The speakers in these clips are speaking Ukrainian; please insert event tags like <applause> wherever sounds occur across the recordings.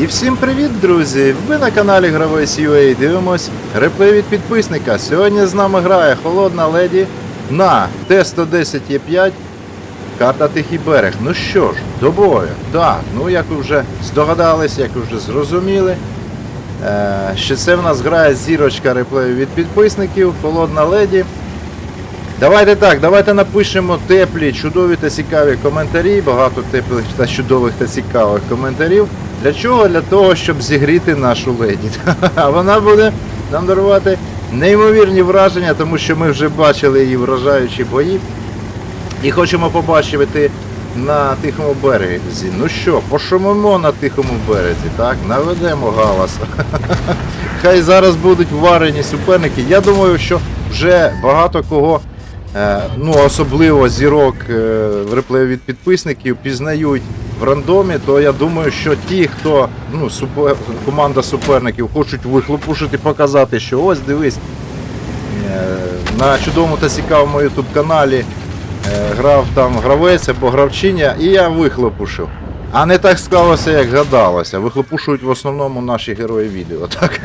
І всім привіт, друзі! Ви на каналі Гравець UA дивимось реплей від підписника. Сьогодні з нами грає Холодна Леді на Т-110Е5 карта Тихий берег. Ну що ж, до бою. Так, ну як ви вже здогадались, як ви вже зрозуміли, е, що це в нас грає зірочка реплею від підписників Холодна Леді. Давайте так, давайте напишемо теплі, чудові та цікаві коментарі. Багато теплих та чудових та цікавих коментарів. Для чого? Для того, щоб зігріти нашу леді. <laughs> А вона буде нам дарувати неймовірні враження, тому що ми вже бачили її вражаючі бої. І хочемо побачити на тихому березі. Ну що, пошумимо на тихому березі, так? Наведемо галас. <laughs> Хай зараз будуть варені суперники. Я думаю, що вже багато кого, е, ну особливо зірок е, в від підписників, пізнають в рандомі, то я думаю, що ті, хто ну, супер, команда суперників хочуть вихлопушити, показати, що ось дивись, е, на чудовому та цікавому YouTube каналі е, грав там гравець або гравчиня, і я вихлопушив. А не так склалося, як гадалося. Вихлопушують в основному наші герої відео. <laughs> Так,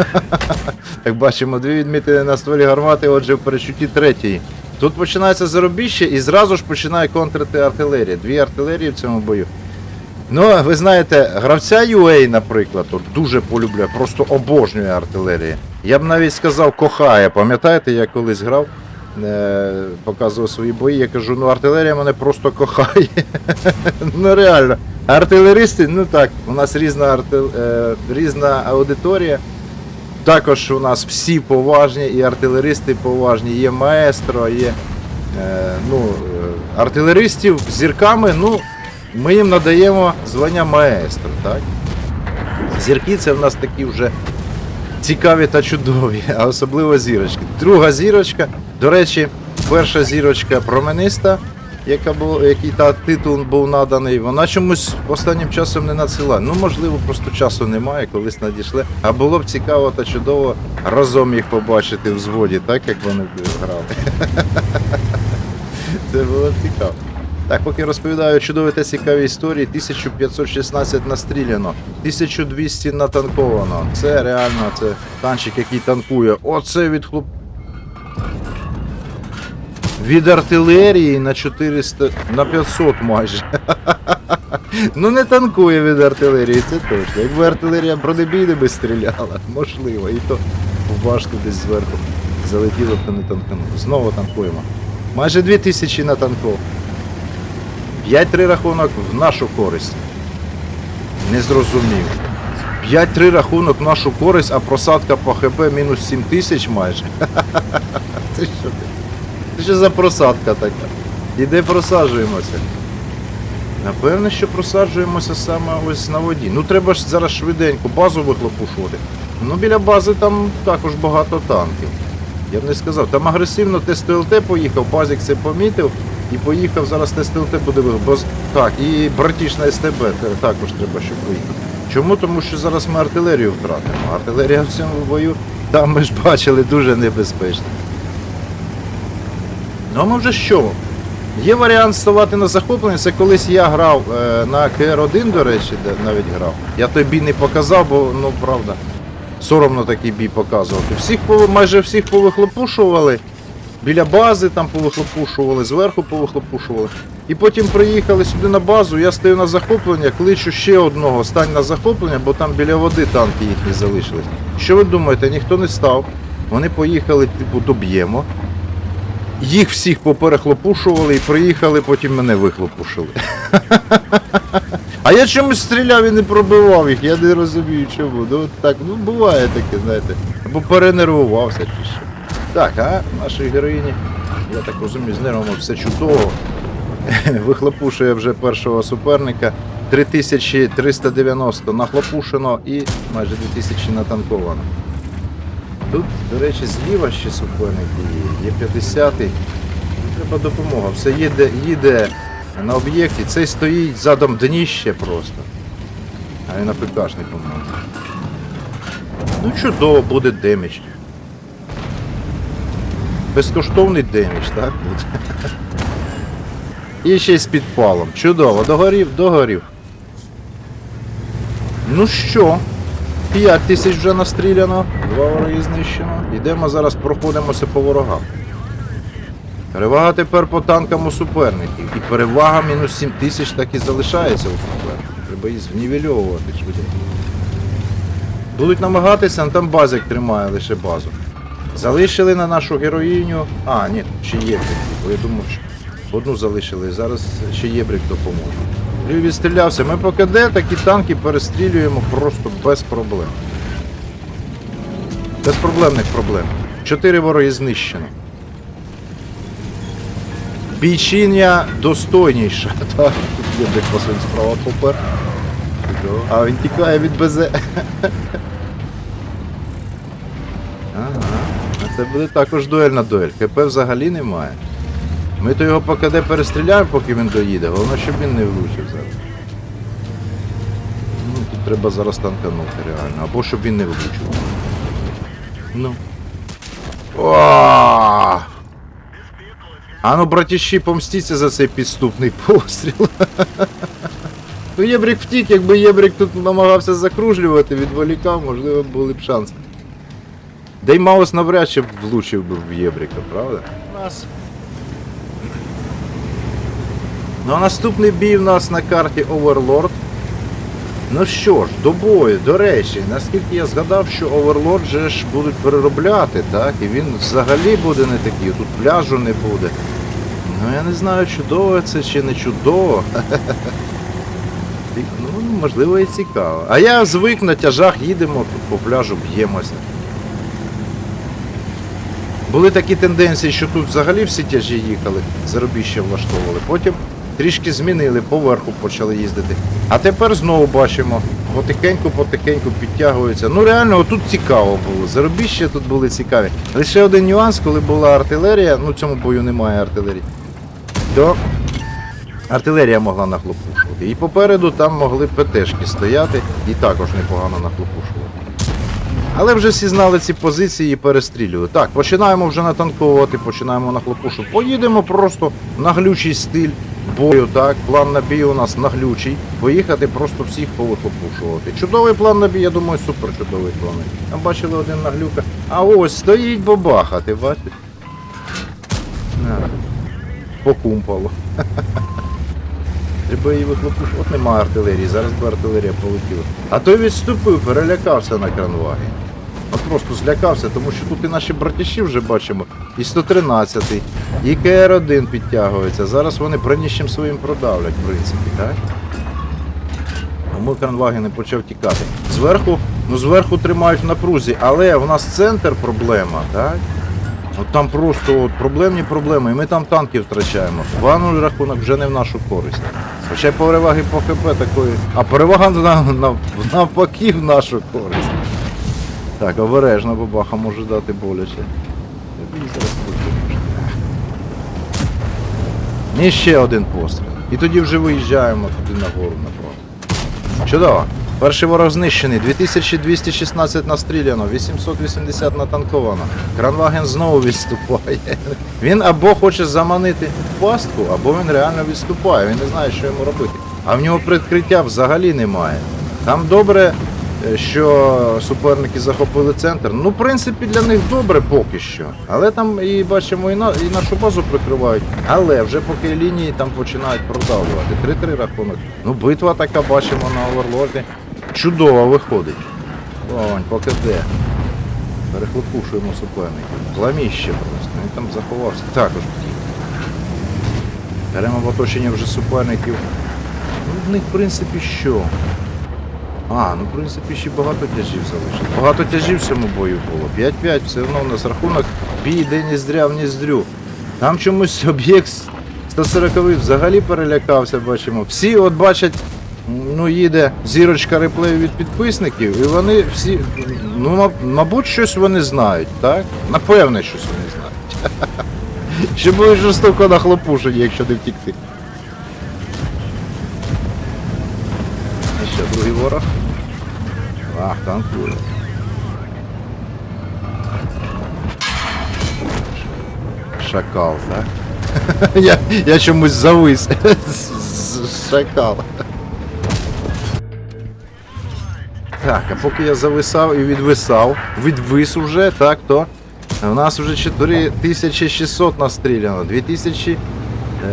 як бачимо, дві відмітини на стволі гармати, отже, в перечутті третьої. Тут починається заробіще і зразу ж починає контрити артилерія. Дві артилерії в цьому бою. Ну, ви знаєте, гравця UA, наприклад, от дуже полюбляє, просто обожнює артилерію. Я б навіть сказав, кохає. Пам'ятаєте, я колись грав, е, показував свої бої, я кажу, ну артилерія мене просто кохає. <laughs> ну реально. Артилеристи, ну так, у нас різна, арти... е, різна аудиторія. Також у нас всі поважні, і артилеристи поважні, є маестро, є е, ну, е, артилеристів зірками, ну, ми їм надаємо звання маестро, так? Зірки це в нас такі вже цікаві та чудові, а особливо зірочки. Друга зірочка, до речі, перша зірочка промениста, яка була, який та титул був наданий, вона чомусь останнім часом не надсила. Ну, можливо, просто часу немає, колись надійшли. А було б цікаво та чудово разом їх побачити в зводі, так як вони грали. <laughs> Це було б цікаво. Так, поки розповідаю чудові та цікаві історії, 1516 настріляно, 1200 натанковано. Це реально це танчик, який танкує. Оце від хлоп. Від артилерії на 400, на 500 майже. <laughs> ну не танкує від артилерії, це точно. Якби артилерія бронебійними стріляла, можливо, і то в башту десь зверху залетіло б, то не танкануло. Знову танкуємо. Майже 2000 натанков. 5-3 рахунок в нашу користь. Не зрозумів. 5-3 рахунок в нашу користь, а просадка по ХП мінус 7 тисяч майже. <laughs> Це що ти? Що за просадка така? І просаджуємося? Напевне, що просаджуємося саме ось на воді. Ну треба ж зараз швиденько базу вихлопушувати. Ну біля бази там також багато танків. Я б не сказав. Там агресивно ТСТЛТ поїхав, Базік це помітив і поїхав. Зараз ТСТЛТ буде бо Так, і братіш на СТБ також треба, щоб поїхав. Чому? Тому що зараз ми артилерію втратимо. Артилерія в цьому бою, там ми ж бачили, дуже небезпечна. Ну а ми вже що? Є варіант ставати на захоплення. Це колись я грав е, на КР-1, до речі, де навіть грав. Я той бій не показав, бо ну правда. Соромно такий бій показувати. Всіх майже всіх повихлопушували. Біля бази там повихлопушували, зверху повихлопушували. І потім приїхали сюди на базу, я стою на захоплення, кличу ще одного, стань на захоплення, бо там біля води танки їхні залишились. Що ви думаєте, ніхто не став. Вони поїхали, типу, доб'ємо. Їх всіх поперехлопушували і приїхали, потім мене вихлопушили. А я чомусь стріляв і не пробивав їх, я не розумію чому. Ну так, ну буває таке, знаєте. Або перенервувався чи що. Так, а нашій героїні, я так розумію, з нервами все чудово. <laughs> Вихлопушує вже першого суперника. 3390 нахлопушено і майже 2000 натанковано. Тут, до речі, зліва ще суперник є, є 50-й. Треба допомога. Все їде, їде на об'єкті. Цей стоїть задом дніще просто. А він на ПКшник по-моєму. Ну чудово буде демідж. Безкоштовний демідж, так? Буде. І ще й з підпалом. Чудово, догорів, догорів. Ну що, 5 тисяч вже настріляно, два вороги знищено. Йдемо зараз, проходимося по ворогам. Перевага тепер по танкам у суперників. І перевага мінус 7 тисяч так і залишається у суперників. Треба її знівельовувати швидко. Будуть намагатися, а там базик тримає лише базу. Залишили на нашу героїню. А, ні, ще є бо я думав, що одну залишили, зараз ще єбрик допоможе. Лів відстрілявся. Ми по КД такі танки перестрілюємо просто без проблем. Без проблемних проблем. Чотири вороги знищено. Бійчиня достойніша. <laughs> Так, тут є де посиль справа попер. А він тікає від БЗ. <laughs> це буде також дуельна дуель. КП взагалі немає. Ми то його по перестріляємо, поки він доїде. Головне, щоб він не влучив зараз. Ну, тут треба зараз танканути реально. Або щоб він не влучив. Ну. О! А ну, братіші, помстіться за цей підступний постріл. <laughs> Ну, Єбрік втік, якби Єбрік тут намагався закружлювати, відволікав, можливо, були б шанси. Деймаус навряд чи влучив би в Єбріка, правда? У нас. Ну а наступний бій в нас на карті Оверлорд. Ну що ж, до бою, до речі, наскільки я згадав, що Оверлорд же ж будуть переробляти, так? І він взагалі буде не такий, тут пляжу не буде. Ну я не знаю, чудово це чи не чудово. <laughs> Ну, можливо, і цікаво. А я звик на тяжах їдемо, тут по пляжу б'ємося. Були такі тенденції, що тут взагалі всі тяжі їхали, заробіще влаштовували. Потім трішки змінили, поверху почали їздити. А тепер знову бачимо, потихеньку-потихеньку підтягуються. Ну реально, тут цікаво було. Заробіще тут були цікаві. Лише один нюанс, коли була артилерія, ну в цьому бою немає артилерії, то артилерія могла нахлопушувати. І попереду там могли ПТшки стояти і також непогано нахлопушувати. Але вже всі знали ці позиції і перестрілювали. Так, починаємо вже натанковувати, починаємо на хлопушу. Поїдемо просто на глючий стиль бою. Так, план на бій у нас на глючий. Поїхати просто всіх повихлопушувати. Чудовий план на бій, я думаю, супер чудовий план. Там бачили один наглюка. А ось стоїть бабаха, ти бачиш? Покумпало. Треба її вихлопушувати. От немає артилерії, зараз би артилерія полетіла. А той відступив, перелякався на кранвагі. Просто злякався, тому що тут і наші братіші вже бачимо. І 113-й, і КР-1 підтягується. Зараз вони броніщем своїм продавлять, в принципі, так? Тому кранваги не почав тікати. Зверху, ну зверху тримають в напрузі, але в нас центр проблема, так? От там просто от проблемні проблеми, і ми там танки втрачаємо. 2-0 рахунок вже не в нашу користь. Хоча переваги по ХП такої. А перевага на, на, навпаки в нашу користь. Так, обережно, бабаха може дати боляче. Покинув. І ще один постріл. І тоді вже виїжджаємо туди нагору направо. Чудово. Перший ворог знищений, 2216 настріляно, 880 натанковано. Кранваген знову відступає. Він або хоче заманити пастку, або він реально відступає. Він не знає, що йому робити. А в нього прикриття взагалі немає. Там добре, що суперники захопили центр. Ну, в принципі, для них добре поки що. Але там і бачимо, і, на, і нашу базу прикривають. Але вже поки лінії там починають продавлювати. 3-3 рахунок. Ну, битва така бачимо на оверлорді. Чудово виходить. Вогонь, поки де. Перехлопушуємо суперників. Пламіще просто. Він там заховався. Також. Беремо в оточення вже суперників. Ну, в них, в принципі, що? А, ну в принципі ще багато тяжів залишилось. Багато тяжів в цьому бою було. 5-5, все одно у нас рахунок бій де ніздря в ніздрю. Там чомусь об'єкт 140 взагалі перелякався, бачимо. Всі от бачать, ну їде зірочка реплею від підписників, і вони всі, ну мабуть, щось вони знають, так? Напевне, щось вони знають. <laughs> Що будуть жорстоко нахлопушені, якщо не втікти. Ах, танкує. Шакал, так? <laughs> я, я чомусь завис. <laughs> Шакал. Так, а поки я зависав і відвисав, відвис уже, так, то у нас вже 4600 настріляно, 2000. е,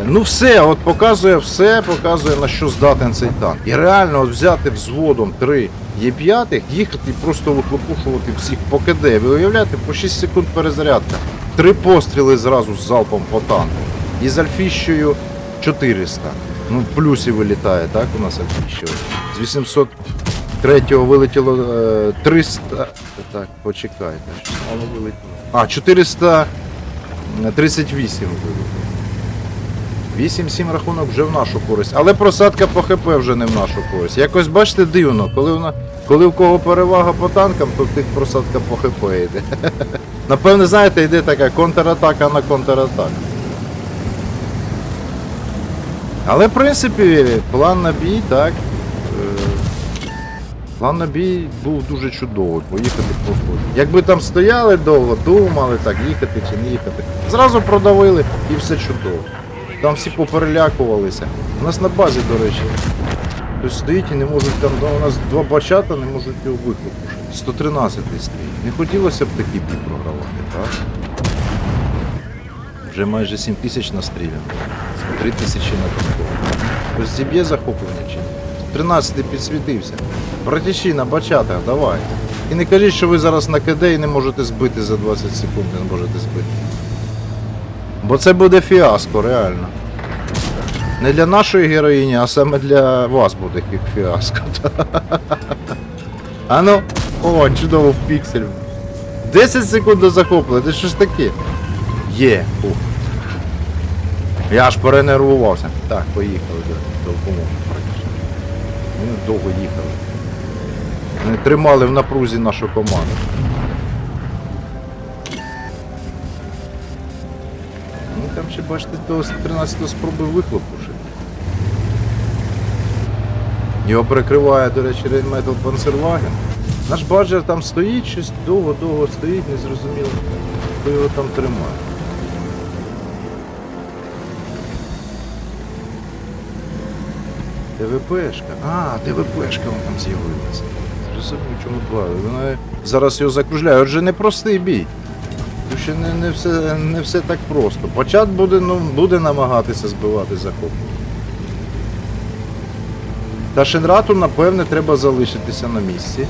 Ну все, от показує все, показує на що здатен цей танк. І реально от взяти взводом 3 Є5, їхати і просто вихлопушувати всіх по КД. Ви уявляєте, по 6 секунд перезарядка. Три постріли зразу з залпом по танку. І з альфіщею 400. Ну, в плюсі вилітає, так, у нас альфіщею. З 800 Третього вилетіло е, 300. Так, почекайте. Що воно вилетіло? А, 438 вилетіло. 8-7 рахунок вже в нашу користь. Але просадка по ХП вже не в нашу користь. Якось бачите дивно, коли вона. Коли в кого перевага по танкам, то в тих просадка по ХП йде. <laughs> Напевне, знаєте, йде така контратака на контратаку. Але в принципі, план на бій, так. е, План на бій був дуже чудовий, поїхати просто. Якби там стояли довго, думали, так, їхати чи не їхати. Зразу продавили і все чудово. Там всі поперелякувалися. У нас на базі, до речі. Хтось стоїть і не можуть там, у нас два бачата не можуть його викликати. 113 стоїть. Не хотілося б такий бій програвати, так? Вже майже 7 тисяч настріляно. 3 тисячі на танково. Хтось зіб'є захоплення чи ні? 13 підсвітився. Братіші на бачатах, давай. І не кажіть, що ви зараз на КД і не можете збити за 20 секунд, не можете збити. Бо це буде фіаско, реально. Не для нашої героїні, а саме для вас буде фіаско. <laughs> А ну, о, чудово в піксель. 10 секунд до захоплення, це що ж таке? Є. Ух. Я аж перенервувався. Так, поїхали до, до допомоги практично. Вони довго їхали. Вони тримали в напрузі нашу команду. Ще бачите, до 13 спроби вихлопушити. Його перекриває, до речі, Rheinmetall Panzerwagen. Наш баджер там стоїть, щось довго-довго стоїть, незрозуміло, хто його там тримає. ТВПшка. А, ТВПшка вона там з'явилася. Зрозумів, чому два. Вона зараз його закружляє. Отже, непростий бій. Ще не, не, все, не все так просто. Почат буде, ну, буде намагатися збивати захоплення. Та Шенрату, напевне, треба залишитися на місці.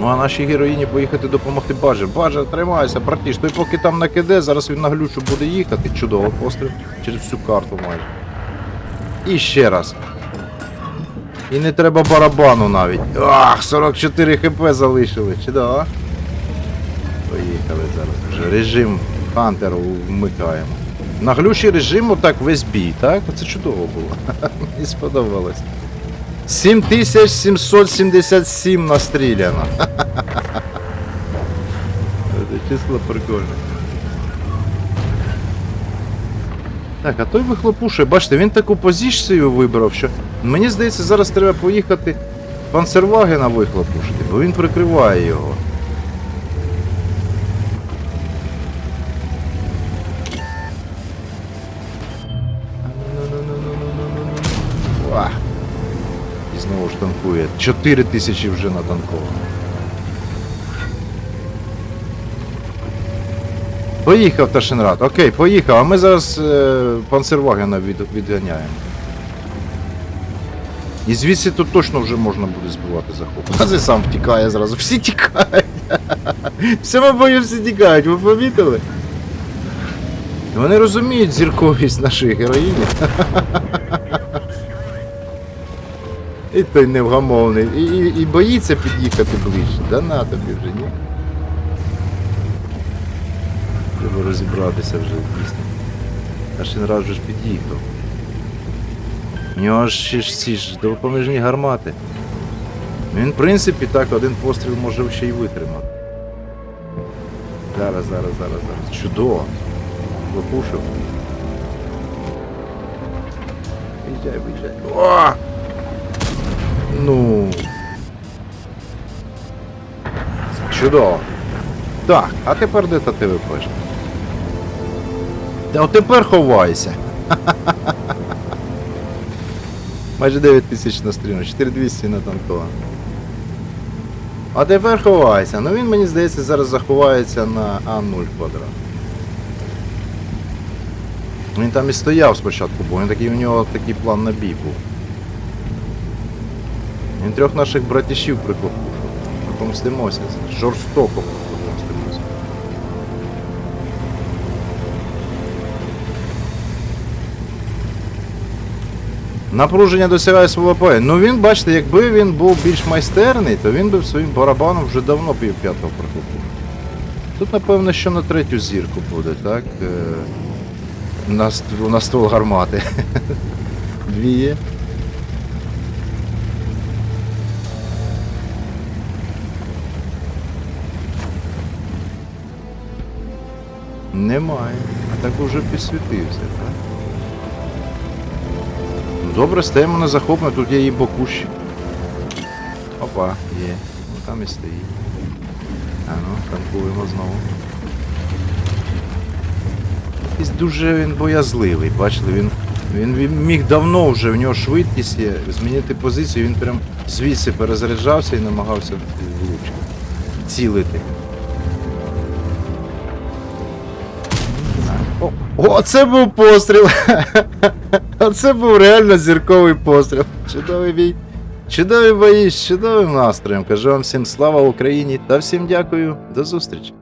Ну а нашій героїні поїхати допомогти Баже. Баже, тримайся, братіш, той поки там накиде, зараз він на глючу буде їхати. Чудово постріл через всю карту майже. І ще раз. І не треба барабану навіть. Ах, 44 хп залишили. Чудово. Поїхали зараз. Вже режим Хантеру вмикаємо. На глючий режим отак весь бій, так? Це чудово було. <laughs> Мені сподобалось. 7777 настріляно. <laughs> Це число прикольне. Так, а той вихлопушує, бачите, він таку позицію вибрав, що мені здається, зараз треба поїхати панцервагена вихлопушити, бо він прикриває його. І знову ж танкує. 4 тисячі вже натанковано. Поїхав Ташенрад. Окей, поїхав, а ми зараз е, панцервагена від, відганяємо. І звідси тут точно вже можна буде збивати захоп. Нази сам втікає зразу. Всі тікають. <laughs> Всьому бою всі тікають, ви помітили? Вони розуміють зірковість нашої героїні. <laughs> І той невгамовний. І, і, і боїться під'їхати ближче. Да на тобі вже, ні? Треба розібратися вже дійсно. Він раз вже ж під'їхав. У нього ж ці ж допоміжні гармати. Він, в принципі, так, один постріл може ще й витримати. Зараз, зараз, зараз, зараз. Чудово. Лопушив. Виїжджай, виїжджай. О! Ну. Чудово. Так, а тепер де та ти випиш? Та тепер ховайся. Майже 9 тисяч на стріму, 4200 на танкова. А тепер ховається. Ну він мені здається зараз заховається на А0 квадрат. Він там і стояв спочатку, бо він такий у нього такий план на бій був. Він трьох наших братішів прикопав. Помстимося. Жорстоко Напруження досягає свого поя. Ну він, бачите, якби він був більш майстерний, то він би своїм барабаном вже давно пів п'ятого прихопив. Тут, напевно, що на третю зірку буде, так? Е, на, на ствол гармати. <laughs> Дві є. Немає. А так уже підсвітився, так? Добре, стаємо на захоплення, тут є і бокущі. Опа, є. Ну там і стоїть. А ну, танкуємо знову. Якийсь дуже він боязливий, бачили, він, він міг давно вже, в нього швидкість є, змінити позицію, він прям звідси перезаряджався і намагався влучити. Цілити. О, о, це був постріл! <laughs> Оце був реально зірковий постріл. Чудовий бій. Чудові бої з чудовим настроєм. Кажу вам всім слава Україні та всім дякую. До зустрічі.